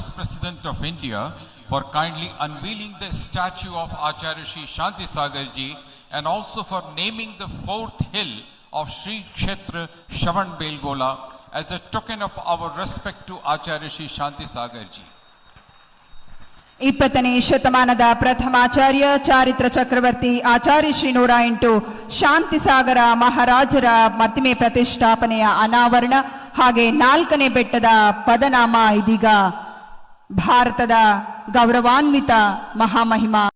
Vice President of India for kindly unveiling the statue of Acharya Sri Shanti Sagarji and also for naming the fourth hill of Sri Kshetra Shavan Belgola as a token of our respect to Acharya Sri Shanti Sagarji. ಇಪ್ಪತ್ತನೇ ಶತಮಾನದ ಪ್ರಥಮಾಚಾರ್ಯ ಚಾರಿತ್ರ ಚಕ್ರವರ್ತಿ ಆಚಾರ್ಯ ಶ್ರೀ ನೂರ ಎಂಟು ಶಾಂತಿಸಾಗರ ಮಹಾರಾಜರ ಪ್ರತಿಮೆ ಪ್ರತಿಷ್ಠಾಪನೆಯ ಅನಾವರಣ ಹಾಗೆ ನಾಲ್ಕನೇ ಬೆಟ್ಟದ ಪದನಾಮ ಇದೀಗ ಭಾರತದ ಗೌರವಾನ್ವಿತ ಮಹಾಮಹಿಮಾ.